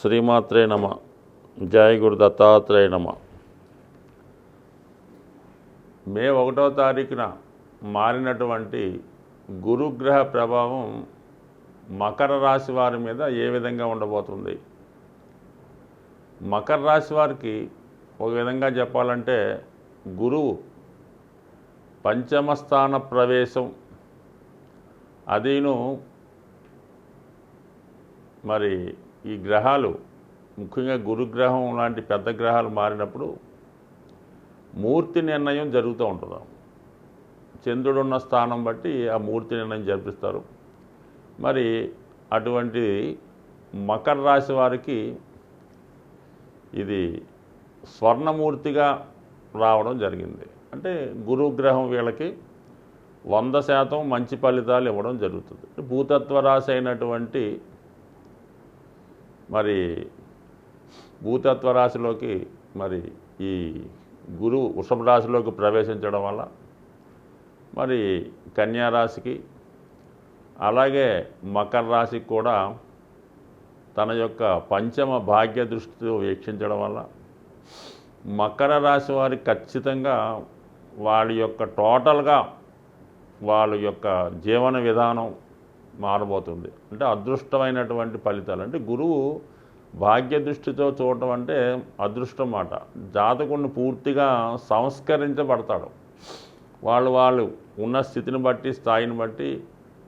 శ్రీమాత్రే నమ. జయ గురు దత్తాత్రేయ నమ. మే ఒకటో తారీఖున మారినటువంటి గురుగ్రహ ప్రభావం మకర రాశి వారి మీద ఏ విధంగా ఉండబోతుంది? మకర రాశి వారికి ఒక విధంగా చెప్పాలంటే గురువు పంచమస్థాన ప్రవేశం అదీను మరి ఈ గ్రహాలు ముఖ్యంగా గురుగ్రహం లాంటి పెద్ద గ్రహాలు మారినప్పుడు మూర్తి నిర్ణయం జరుగుతూ ఉంటుంది. చంద్రుడు ఉన్న స్థానం బట్టి ఆ మూర్తి నిర్ణయం జరిపిస్తారు. మరి అటువంటి మకర రాశి వారికి ఇది స్వర్ణమూర్తిగా రావడం జరిగింది. అంటే గురుగ్రహం వీళ్ళకి వంద శాతం మంచి ఫలితాలు ఇవ్వడం జరుగుతుంది. భూతత్వ రాశి అయినటువంటి మరి భూతత్వ రాశిలోకి మరి ఈ గురువు వృషభ రాశిలోకి ప్రవేశించడం వల్ల మరి కన్యా రాశికి అలాగే మకర రాశికి కూడా తన యొక్క పంచమ భాగ్య దృష్టితో వీక్షించడం వల్ల మకర రాశి వారి ఖచ్చితంగా వాళ్ళ యొక్క టోటల్గా వాళ్ళ యొక్క జీవన విధానం మారబోతుంది. అంటే అదృష్టమైనటువంటి ఫలితాలు. అంటే గురువు భాగ్య దృష్టితో చూడటం అంటే అదృష్టం మాట. జాతకుడిని పూర్తిగా సంస్కరించబడతాడు. వాళ్ళు వాళ్ళు ఉన్న స్థితిని బట్టి స్థాయిని బట్టి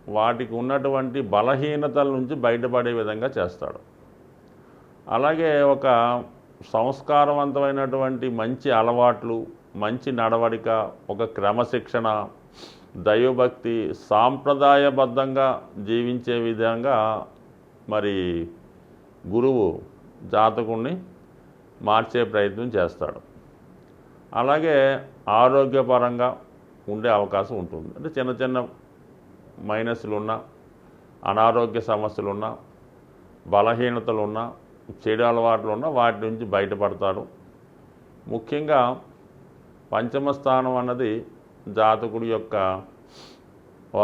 వాటికి ఉన్నటువంటి బలహీనతల నుంచి బయటపడే విధంగా చేస్తాడు. అలాగే ఒక సంస్కారవంతమైనటువంటి మంచి అలవాట్లు మంచి నడవడిక ఒక క్రమశిక్షణ దైవభక్తి సాంప్రదాయబద్ధంగా జీవించే విధంగా మరి గురువు జాతకుణ్ణి మార్చే ప్రయత్నం చేస్తాడు. అలాగే ఆరోగ్యపరంగా ఉండే అవకాశం ఉంటుంది. అంటే చిన్న చిన్న మైనస్లు ఉన్నా అనారోగ్య సమస్యలున్నా బలహీనతలున్నా చెడు అలవాట్లు ఉన్నా వాటి నుంచి బయటపడతాడు. ముఖ్యంగా పంచమ స్థానం అన్నది జాతకుడి యొక్క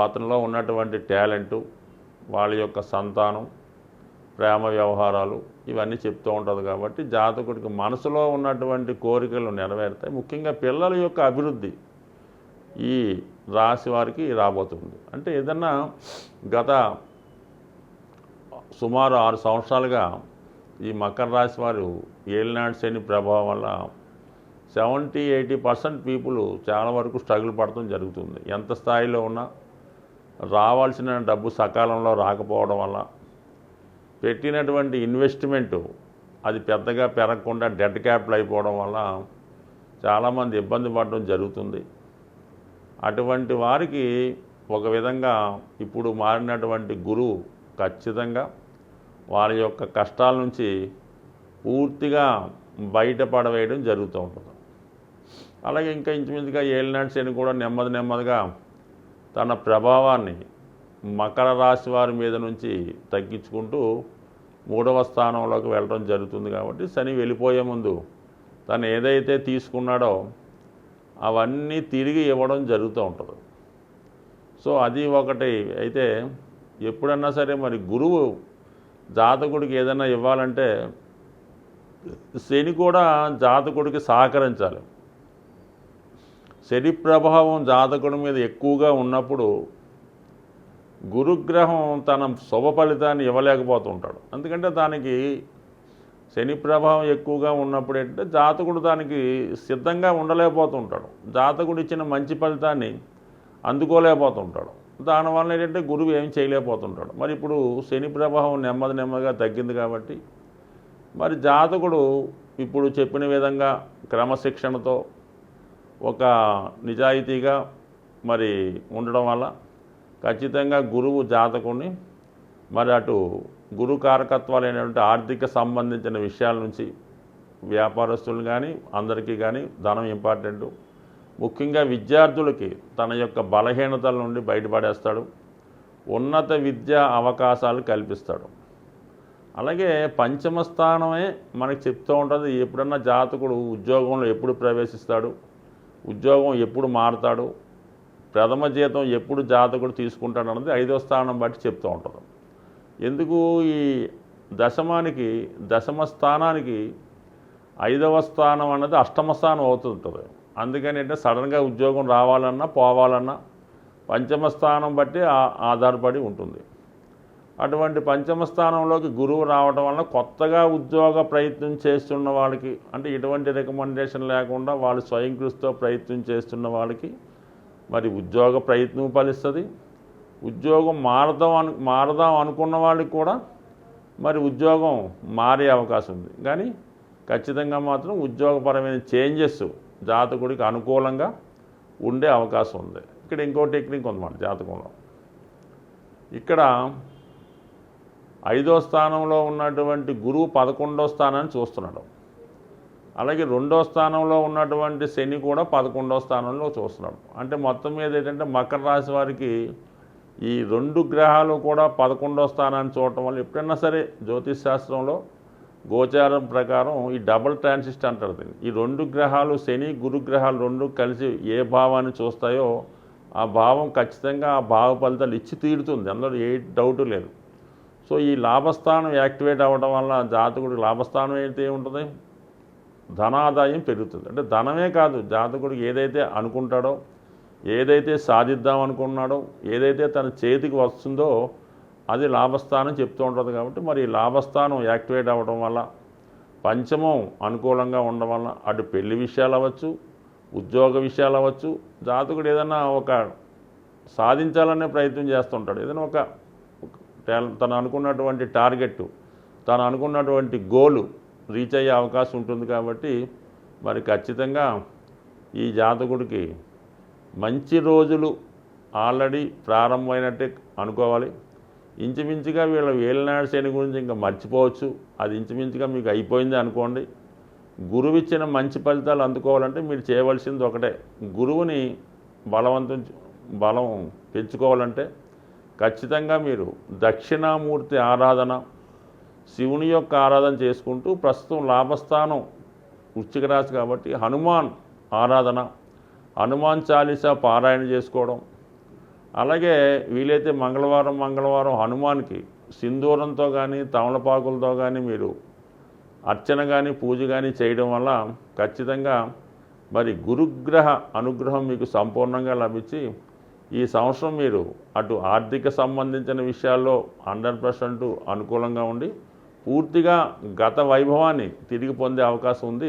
అతనిలో ఉన్నటువంటి టాలెంటు వాళ్ళ యొక్క సంతానం ప్రేమ వ్యవహారాలు ఇవన్నీ చెప్తూ ఉంటుంది కాబట్టి జాతకుడికి మనసులో ఉన్నటువంటి కోరికలు నెరవేరుతాయి. ముఖ్యంగా పిల్లల యొక్క అభివృద్ధి ఈ రాశి వారికి రాబోతుంది. అంటే ఏదన్నా గత సుమారు ఆరు సంవత్సరాలుగా ఈ మకర రాశి వారు ఏలినాడు శని ప్రభావం వల్ల సెవెంటీ ఎయిటీ పర్సెంట్ పీపుల్ చాలా వరకు స్ట్రగుల్ పడటం జరుగుతుంది. ఎంత స్థాయిలో ఉన్నా రావాల్సిన డబ్బు సకాలంలో రాకపోవడం వల్ల పెట్టినటువంటి ఇన్వెస్ట్మెంటు అది పెద్దగా పెరగకుండా డెడ్ క్యాపిటల్ అయిపోవడం వల్ల చాలామంది ఇబ్బంది పడడం జరుగుతుంది. అటువంటి వారికి ఒక విధంగా ఇప్పుడు మారినటువంటి గురువు ఖచ్చితంగా వారి యొక్క కష్టాల నుంచి పూర్తిగా బయటపడవేయడం జరుగుతూ ఉంటుంది. అలాగే ఇంకా ఇంచుమించుగా ఏలినాటి శని కూడా నెమ్మది నెమ్మదిగా తన ప్రభావాన్ని మకర రాశి వారి మీద నుంచి తగ్గించుకుంటూ మూడవ స్థానంలోకి వెళ్ళడం జరుగుతుంది కాబట్టి శని వెళ్ళిపోయే ముందు తను ఏదైతే తీసుకున్నాడో అవన్నీ తిరిగి ఇవ్వడం జరుగుతూ ఉంటుంది. సో అది ఒకటి. అయితే ఎప్పుడన్నా సరే మరి గురువు జాతకుడికి ఏదైనా ఇవ్వాలంటే శని కూడా జాతకుడికి సహకరించాలి. శని ప్రభావం జాతకుడి మీద ఎక్కువగా ఉన్నప్పుడు గురుగ్రహం తన శుభ ఫలితాన్ని ఇవ్వలేకపోతుంటాడు. ఎందుకంటే దానికి శని ప్రభావం ఎక్కువగా ఉన్నప్పుడు ఏంటంటే జాతకుడు దానికి సిద్ధంగా ఉండలేకపోతుంటాడు. జాతకుడు ఇచ్చిన మంచి ఫలితాన్ని అందుకోలేకపోతుంటాడు. దానివల్ల ఏంటంటే గురువు ఏం చేయలేకపోతుంటాడు. మరి ఇప్పుడు శని ప్రభావం నెమ్మది నెమ్మదిగా తగ్గింది కాబట్టి మరి జాతకుడు ఇప్పుడు చెప్పిన విధంగా క్రమశిక్షణతో ఒక నిజాయితీగా మరి ఉండడం వల్ల ఖచ్చితంగా గురువు జాతకుని మరి అటు గురు కారకత్వాలైనటువంటి ఆర్థిక సంబంధించిన విషయాల నుంచి వ్యాపారస్తులు కానీ అందరికీ కానీ ధనం ఇంపార్టెంట్. ముఖ్యంగా విద్యార్థులకి తన యొక్క బలహీనతల నుండి బయటపడేస్తాడు. ఉన్నత విద్యా అవకాశాలు కల్పిస్తాడు. అలాగే పంచమ స్థానమే మనకు చెప్తూ ఉంటుంది. ఎప్పుడన్నా జాతకుడు ఉద్యోగంలో ఎప్పుడు ప్రవేశిస్తాడు? ఉద్యోగం ఎప్పుడు మారుతాడు ప్రథమ జీతం ఎప్పుడు జాతకుడు తీసుకుంటాడు అన్నది ఐదో స్థానం బట్టి చెప్తూ ఉంటుంది. ఎందుకు ఈ దశమానికి దశమ స్థానానికి ఐదవ స్థానం అన్నది అష్టమ స్థానం అవుతుంటుంది. అందుకని అంటే సడన్గా ఉద్యోగం రావాలన్నా పోవాలన్నా పంచమ స్థానం బట్టి ఆధారపడి ఉంటుంది. అటువంటి పంచమ స్థానంలోకి గురువు రావడం వలన కొత్తగా ఉద్యోగ ప్రయత్నం చేస్తున్న వాళ్ళకి అంటే ఎటువంటి రికమెండేషన్ లేకుండా వాళ్ళు స్వయం కృషితో ప్రయత్నం చేస్తున్న వాళ్ళకి మరి ఉద్యోగ ప్రయత్నం ఫలిస్తుంది. ఉద్యోగం మారదాం అను మారదాం అనుకున్న వాళ్ళకి కూడా మరి ఉద్యోగం మారే అవకాశం ఉంది. కానీ ఖచ్చితంగా మాత్రం ఉద్యోగపరమైన చేంజెస్ జాతకుడికి అనుకూలంగా ఉండే అవకాశం ఉంది. ఇక్కడ ఇంకో టెక్నిక్ ఉందన్నమాట జాతకంలో. ఇక్కడ ఐదో స్థానంలో ఉన్నటువంటి గురువు పదకొండో స్థానాన్ని చూస్తున్నాడు. అలాగే రెండో స్థానంలో ఉన్నటువంటి శని కూడా పదకొండో స్థానంలో చూస్తున్నాడు. అంటే మొత్తం మీద ఏంటంటే మకర రాశి వారికి ఈ రెండు గ్రహాలు కూడా పదకొండో స్థానాన్ని చూడటం వల్ల ఎప్పుడైనా సరే జ్యోతిష్ శాస్త్రంలో గోచారం ప్రకారం ఈ డబుల్ ట్రాన్సిస్ట్ అంటారు దీన్ని. ఈ రెండు గ్రహాలు శని గురు గ్రహాలు రెండు కలిసి ఏ భావాన్ని చూస్తాయో ఆ భావం ఖచ్చితంగా ఆ భావ ఫలితాలు ఇచ్చి తీరుతుంది. అందులో ఏ డౌట్ లేదు. సో ఈ లాభస్థానం యాక్టివేట్ అవ్వడం వల్ల జాతకుడికి లాభస్థానం అయితే ఉంటుంది ధనాదాయం పెరుగుతుంది. అంటే ధనమే కాదు జాతకుడికి ఏదైతే అనుకుంటాడో ఏదైతే సాధిద్దాం అనుకున్నాడో ఏదైతే తన చేతికి వస్తుందో అది లాభస్థానం చెప్తూ ఉంటుంది కాబట్టి మరి లాభస్థానం యాక్టివేట్ అవ్వడం వల్ల పంచమం అనుకూలంగా ఉండడం వల్ల అటు పెళ్ళి విషయాలు అవ్వచ్చు ఉద్యోగ విషయాలు అవ్వచ్చు జాతకుడు ఏదైనా ఒక సాధించాలనే ప్రయత్నం చేస్తుంటాడు ఏదైనా ఒక తను అనుకున్నటువంటి టార్గెట్ తను అనుకున్నటువంటి గోలు రీచ్ అయ్యే అవకాశం ఉంటుంది కాబట్టి మరి ఖచ్చితంగా ఈ జాతకుడికి మంచి రోజులు ఆల్రెడీ ప్రారంభమైనట్టే అనుకోవాలి. ఇంచుమించుగా వీళ్ళ వేలినాడు శని గురించి ఇంకా మర్చిపోవచ్చు. అది ఇంచుమించుగా మీకు అయిపోయింది అనుకోండి. గురువు ఇచ్చిన మంచి ఫలితాలు అందుకోవాలంటే మీరు చేయవలసింది ఒకటే. గురువుని బలవంతం బలం పెంచుకోవాలంటే ఖచ్చితంగా మీరు దక్షిణామూర్తి ఆరాధన శివుని యొక్క ఆరాధన చేసుకుంటూ ప్రస్తుతం లాభస్థానం వృశ్చిక రాశి కాబట్టి హనుమాన్ ఆరాధన హనుమాన్ చాలీసా పారాయణ చేసుకోవడం అలాగే వీలైతే మంగళవారం మంగళవారం హనుమాన్కి సింధూరంతో కానీ తమలపాకులతో కానీ మీరు అర్చన కానీ పూజ కానీ చేయడం వల్ల ఖచ్చితంగా మరి గురుగ్రహ అనుగ్రహం మీకు సంపూర్ణంగా లభించి ఈ సంవత్సరం మీరు అటు ఆర్థిక సంబంధించిన విషయాల్లో హండ్రెడ్ పర్సెంట్ అనుకూలంగా ఉండి పూర్తిగా గత వైభవాన్ని తిరిగి పొందే అవకాశం ఉంది.